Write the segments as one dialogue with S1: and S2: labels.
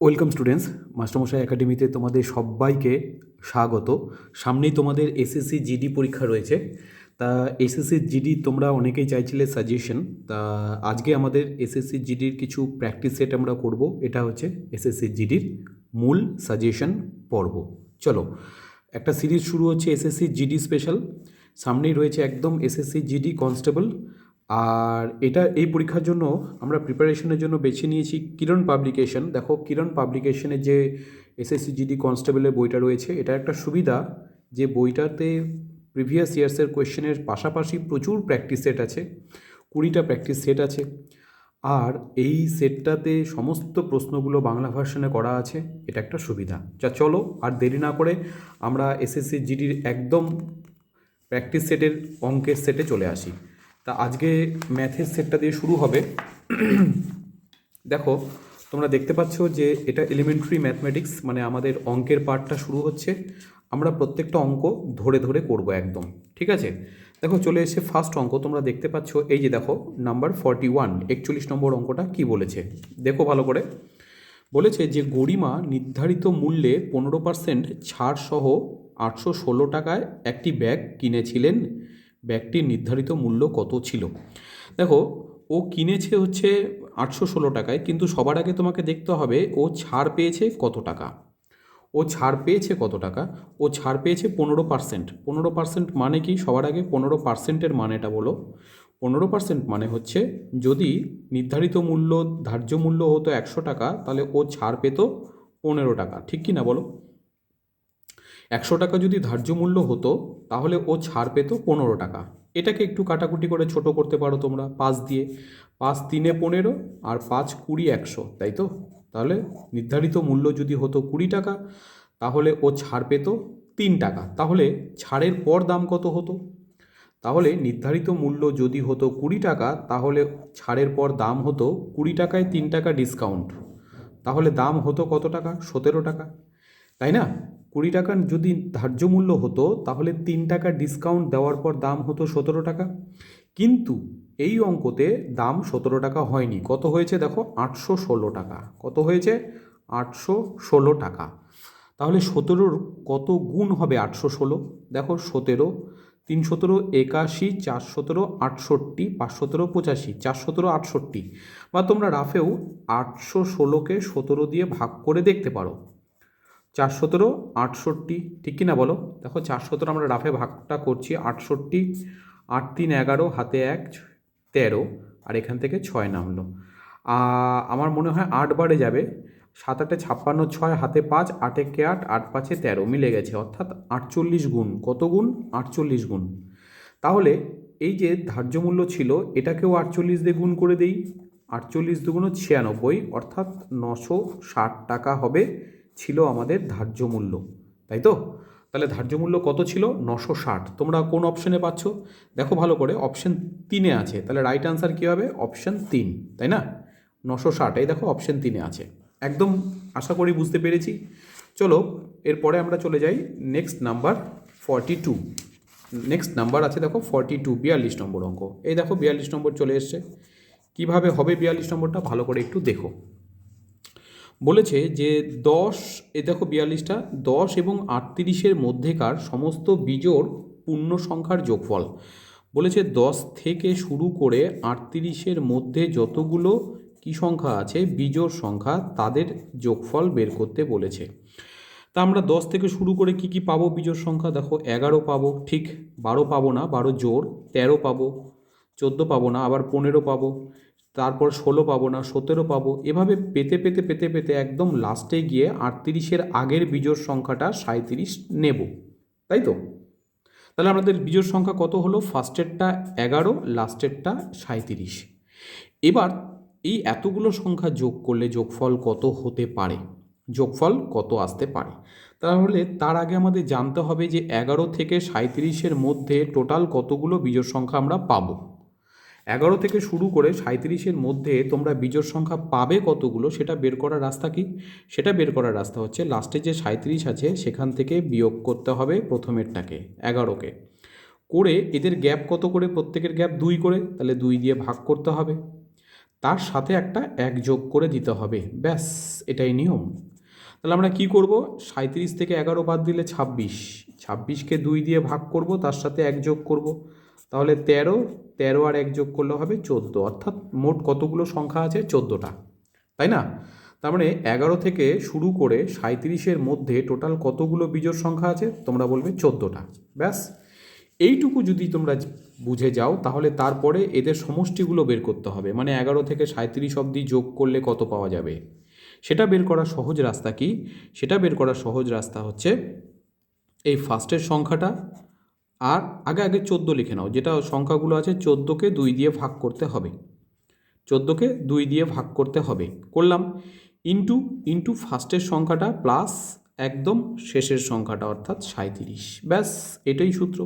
S1: Welcome students, মাস্টারমশাই একাডেমিতে তোমাদের সবাইকে স্বাগত। সামনেই তোমাদের এসএসসি জিডি পরীক্ষা রয়েছে। তা এসএসসি জিডি তোমরা অনেকেই চাইছিলে সাজেশন। তা আজকে আমাদের এসএসসি জিডির কিছু প্র্যাকটিস সেট আমরা করব। এটা হচ্ছে এসএসসি জিডির মূল সাজেশন পর্ব। চলো, একটা সিরিজ শুরু হচ্ছে এসএসসি জিডি স্পেশাল। সামনেই রয়েছে একদম এসএসসি জিডি কনস্টেবল। আর এটা এই পরীক্ষার জন্য আমরা প্রিপারেশনের জন্য বেছে নিয়েছি কিরণ পাবলিকেশন দেখো, কিরণ পাবলিকেশনের যে এসএসসি জিডি কনস্টেবলের বইটা রয়েছে, এটা একটা সুবিধা যে বইটাতে প্রিভিয়াস ইয়ার্সের কোয়েশ্চেনের পাশাপাশি প্রচুর প্র্যাকটিস সেট আছে, কুড়িটা প্র্যাকটিস সেট আছে। আর এই সেটটাতে সমস্ত প্রশ্নগুলো বাংলা ভার্সনে করা আছে, এটা একটা সুবিধা। যা চলো আর দেরি না করে আমরা এসএসসি জিডির একদম প্র্যাকটিস সেটের অঙ্কের সেটে চলে আসি। তা আজকে ম্যাথের সেটটা দিয়ে শুরু হবে। দেখো, তোমরা দেখতে পাচ্ছ যে এটা এলিমেন্টারি ম্যাথমেটিক্স মানে আমাদের অঙ্কের পার্টটা শুরু হচ্ছে। আমরা প্রত্যেকটা অঙ্ক ধরে ধরে করব একদম, ঠিক আছে? দেখো, চলে এসে ফার্স্ট অঙ্ক, তোমরা দেখতে পাচ্ছ, এই যে দেখো নাম্বার ফর্টি ওয়ান একচল্লিশ নম্বর অঙ্কটা কি বলেছে? দেখো ভালো করে। বলেছে যে গরিমা নির্ধারিত মূল্যে পনেরো পার্সেন্ট ছাড় সহ আটশো ষোলো টাকায় একটি ব্যাগ কিনেছিলেন। ব্যাগটির নির্ধারিত মূল্য কত ছিল? দেখো, ও কিনেছে হচ্ছে আটশো ষোলো টাকায়, কিন্তু সবার আগে তোমাকে দেখতে হবে ও ছাড় পেয়েছে কত টাকা। ও ছাড় পেয়েছে কত টাকা? ও ছাড় পেয়েছে পনেরো পার্সেন্ট। পনেরো পার্সেন্ট মানে কি? সবার আগে পনেরো পার্সেন্টের মানেটা বলো। পনেরো পার্সেন্ট মানে হচ্ছে যদি নির্ধারিত মূল্য, ধার্য মূল্য হতো একশো টাকা, তাহলে ও ছাড় পেত পনেরো টাকা। ঠিক কি না বলো? একশো টাকা যদি ধার্য মূল্য হতো, তাহলে ও ছাড় পেত পনেরো টাকা। এটাকে একটু কাটাকুটি করে ছোট করতে পারো তোমরা, পাঁচ দিয়ে। পাঁচ তিনে পনেরো আর পাঁচ কুড়ি একশো, তাই তো? তাহলে নির্ধারিত মূল্য যদি হতো কুড়ি টাকা, তাহলে ও ছাড় পেত তিন টাকা। তাহলে ছাড়ের পর দাম কত হতো? তাহলে নির্ধারিত মূল্য যদি হতো কুড়ি টাকা, তাহলে ছাড়ের পর দাম হতো কুড়ি টাকায় তিন টাকা ডিসকাউন্ট। তাহলে দাম হতো কত টাকা? সতেরো টাকা। তাই না? কুড়ি টাকা যদি ধার্য মূল্য হতো, তাহলে তিন টাকা ডিসকাউন্ট দেওয়ার পর দাম হতো সতেরো টাকা। কিন্তু এই অঙ্কতে দাম সতেরো টাকা হয়নি। কত হয়েছে দেখো? আটশো ষোলো টাকা। কত হয়েছে? আটশো ষোলো টাকা। তাহলে সতেরোর কত গুণ হবে আটশো ষোলো? দেখো সতেরো, তিন সতেরো, একাশি, চার সতেরো, আটষট্টি, পাঁচ সতেরো, পঁচাশি, চার সতেরো, আটষট্টি। বা তোমরা রাফেও আটশো ষোলোকে সতেরো দিয়ে ভাগ করে দেখতে পারো। চার সতেরো আটষট্টি, ঠিক কি না বলো? দেখো চার সতেরো আমরা রাফে ভাগটা করছি, আটষট্টি, আট, তিন, এগারো, হাতে এক তেরো, আর এখান থেকে ছয় নামলো। আমার মনে হয় আট বারে যাবে। সাত আটে ছাপ্পান্ন, ছয় হাতে পাঁচ, আটে কে আট আট পাঁচে তেরো, মিলে গেছে। অর্থাৎ আটচল্লিশ গুণ। কত গুণ? আটচল্লিশ গুণ। তাহলে এই যে ধার্য মূল্য ছিল, এটাকেও আটচল্লিশ দিয়ে গুণ করে দেই। আটচল্লিশ দুগুণ ছিয়ানব্বই, অর্থাৎ নশো ষাট টাকা হবে। ছিল আমাদের ধার্য মূল্য, তাই তো? তাহলে ধার্য মূল্য কত ছিল? নশো ষাট। তোমরা কোন অপশনে পাচ্ছ? দেখো ভালো করে অপশন তিনে আছে। তাহলে রাইট আনসার কী হবে? অপশন তিন, তাই না? নশো ষাট, এই দেখো অপশন তিনে আছে। একদম আশা করি বুঝতে পেরেছি। চলো, এরপরে আমরা চলে যাই next number forty two next number আছে দেখো ফর্টি টু বিয়াল্লিশ নম্বর অঙ্ক। এই দেখো বিয়াল্লিশ নম্বর চলে এসছে। কীভাবে হবে বিয়াল্লিশ নম্বরটা? ভালো করে একটু দেখো। বলেছে যে দশ, এ দেখো বিয়াল্লিশটা, দশ এবং আটত্রিশের মধ্যেকার সমস্ত বিজোড় পূর্ণ সংখ্যার যোগফল। বলেছে দশ থেকে শুরু করে আটত্রিশের মধ্যে যতগুলো কি সংখ্যা আছে, বিজোড় সংখ্যা, তাদের যোগফল বের করতে বলেছে। তা আমরা দশ থেকে শুরু করে কি কি পাবো বিজোড় সংখ্যা? দেখো এগারো পাবো, ঠিক বারো পাবো না, বারো জোর তেরো পাবো, চোদ্দ পাবো না, আবার পনেরো পাবো। তারপর ষোলো পাবো না, সতেরো পাবো। এভাবে পেতে পেতে পেতে পেতে একদম লাস্টে গিয়ে আটত্রিশের আগের বিজোড় সংখ্যাটা সাঁত্রিশ নেব। তাই তো? তাহলে আমাদের বিজোড় সংখ্যা কত হলো? ফার্স্টেরটা এগারো লাস্টেরটা সাঁত্রিশ এবার এই এতগুলো সংখ্যা যোগ করলে যোগফল কত হতে পারে? যোগফল কত আসতে পারে? তাহলে তার আগে আমাদের জানতে হবে যে এগারো থেকে সাঁত্রিশের মধ্যে টোটাল কতগুলো বিজোড় সংখ্যা আমরা পাবো। এগারো থেকে শুরু করে সাঁত্রিশের মধ্যে তোমরা বিজোড় সংখ্যা পাবে কতগুলো সেটা বের করার রাস্তা কি? সেটা বের করার রাস্তা হচ্ছে লাস্টে যে সাঁত্রিশ আছে সেখান থেকে বিয়োগ করতে হবে প্রথমেরটাকে, এগারোকে। করে এদের গ্যাপ কত করে? প্রত্যেকের গ্যাপ দুই করে, তাহলে দুই দিয়ে ভাগ করতে হবে। তার সাথে একটা এক যোগ করে দিতে হবে, ব্যাস, এটাই নিয়ম। তাহলে আমরা কি করব? সাঁত্রিশ থেকে এগারো বাদ দিলে ছাব্বিশ, ছাব্বিশকে দুই দিয়ে ভাগ করব, তার সাথে এক যোগ করব। তাহলে তেরো তেরো আর এক যোগ করলে হবে চোদ্দ। অর্থাৎ মোট কতগুলো সংখ্যা আছে? চোদ্দোটা। তাই না? তার মানে এগারো থেকে শুরু করে সাঁত্রিশের মধ্যে টোটাল কতগুলো বিজোড় সংখ্যা আছে? তোমরা বলবে চোদ্দোটা। ব্যাস। এইটুকু যদি তোমরা বুঝে যাও, তাহলে তারপরে এদের সমষ্টিগুলো বের করতে হবে। মানে এগারো থেকে সাঁত্রিশ অবধি যোগ করলে কত পাওয়া যাবে? সেটা বের করার সহজ রাস্তা কি? সেটা বের করার সহজ রাস্তা হচ্ছে এই ফার্স্টের সংখ্যাটা আর আগে আগে চোদ্দ লিখে নাও, যেটা সংখ্যাগুলো আছে চোদ্দোকে দুই দিয়ে ভাগ করতে হবে। চোদ্দোকে দুই দিয়ে ভাগ করতে হবে। করলাম ইন্টু ইন্টু ফার্স্টের সংখ্যাটা প্লাস একদম শেষের সংখ্যাটা, অর্থাৎ সাঁত্রিশ ব্যাস, এটাই সূত্র।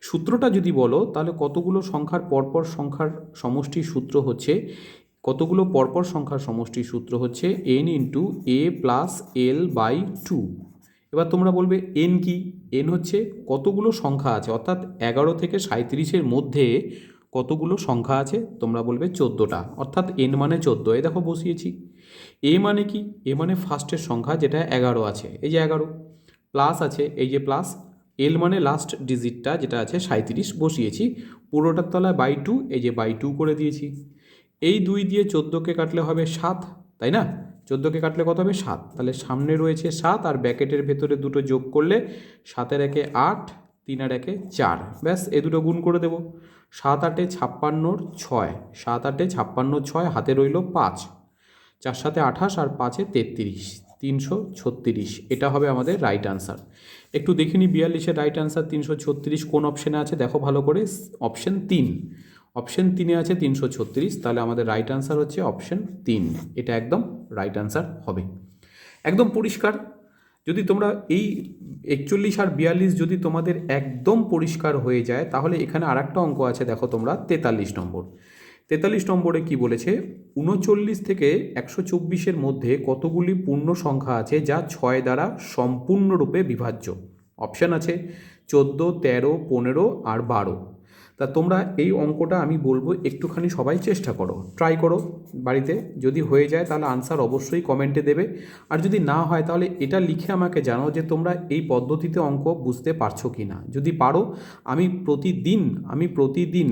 S1: সূত্রটা যদি বলো, তাহলে কতগুলো সংখ্যার পরপর সংখ্যার সমষ্টির সূত্র হচ্ছে, কতগুলো পরপর সংখ্যার সমষ্টির সূত্র হচ্ছে N into A plus L by two এবার তোমরা বলবে এন কি? এন হচ্ছে কতগুলো সংখ্যা আছে? অর্থাৎ এগারো থেকে সাঁত্রিশের মধ্যে কতগুলো সংখ্যা আছে? তোমরা বলবে চোদ্দোটা। অর্থাৎ এন মানে চোদ্দ। এই দেখো বসিয়েছি। এ মানে কি? এ মানে ফার্স্টের সংখ্যা যেটা এগারো আছে। এই যে এগারো। প্লাস আছে, এই যে প্লাস এল মানে লাস্ট ডিজিটটা যেটা আছে সাঁত্রিশ বসিয়েছি। পুরোটার তলায় বাই টু এই যে বাই টু করে দিয়েছি। এই দুই দিয়ে চোদ্দোকে কাটলে হবে সাত। তাই না? চোদ্দোকে কাটলে কত হবে? সাত। তাহলে সামনে রয়েছে সাত আর ব্যাকেটের ভেতরে দুটো যোগ করলে সাতের একে আট তিন আর একে চার। ব্যাস, এ দুটো গুণ করে দেবো। সাত আটে ছাপ্পান্নর ছয়। সাত আটে ছাপ্পান্ন ছয়, হাতে রইল পাঁচ। চার সাথে আঠাশ আর পাঁচে তেত্রিশ। তিনশো ছত্রিশ। এটা হবে আমাদের রাইট আনসার একটু দেখিনি বিয়াল্লিশের রাইট আনসার তিনশো ছত্রিশ কোন অপশানে আছে? দেখো ভালো করে। অপশান তিন। অপশন তিনে আছে তিনশো ছত্রিশ, তাহলে আমাদের রাইট আনসার হচ্ছে অপশন তিন। এটা একদম রাইট আনসার হবে। একদম পরিষ্কার। যদি তোমরা এই একচল্লিশ আর বিয়াল্লিশ যদি তোমাদের একদম পরিষ্কার হয়ে যায়, তাহলে এখানে আর একটা অঙ্ক আছে, দেখো তোমরা, তেতাল্লিশ নম্বর। তেতাল্লিশ নম্বরে কি বলেছে? উনচল্লিশ থেকে একশো চব্বিশের মধ্যে কতগুলি পূর্ণ সংখ্যা আছে যা ছয় দ্বারা সম্পূর্ণরূপে বিভাজ্য? অপশান আছে চোদ্দ, তেরো, পনেরো আর বারো। তা তোমরা এই অঙ্কটা আমি বলব একটুখানি সবাই চেষ্টা করো। ট্রাই করো বাড়িতে। যদি হয়ে যায় তাহলে আনসার অবশ্যই কমেন্টে দেবে। আর যদি না হয় তাহলে এটা লিখে আমাকে জানাও যে তোমরা এই পদ্ধতিতে অঙ্ক বুঝতে পারছ কি না যদি পারো, আমি প্রতিদিন আমি প্রতিদিন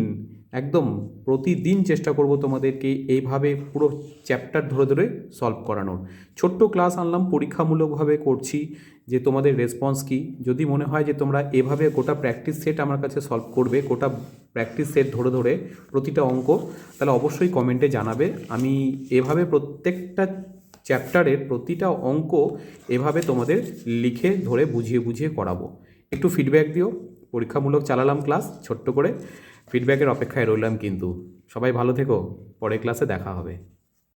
S1: একদম প্রতিদিন চেষ্টা করব তোমাদেরকে এইভাবে পুরো চ্যাপ্টার ধরে ধরে সলভ করানোর। ছোট্ট ক্লাস আনলাম, পরীক্ষামূলকভাবে করছি যে তোমাদের রেসপন্স কী। যদি মনে হয় যে তোমরা এভাবে গোটা প্র্যাকটিস সেট আমার কাছে সলভ করবে, গোটা প্র্যাকটিস সেট ধরে ধরে প্রতিটা অঙ্ক, তাহলে অবশ্যই কমেন্টে জানাবে। আমি এভাবে প্রত্যেকটা চ্যাপ্টারের প্রতিটা অঙ্ক এভাবে তোমাদের লিখে ধরে বুঝিয়ে বুঝিয়ে করাবো। একটু ফিডব্যাক দিও। পরীক্ষামূলক চালালাম ক্লাস ছোট্ট করে। ফিডব্যাকের অপেক্ষায় রইলাম কিন্তু। সবাই ভালো থেকো পরের ক্লাসে দেখা হবে।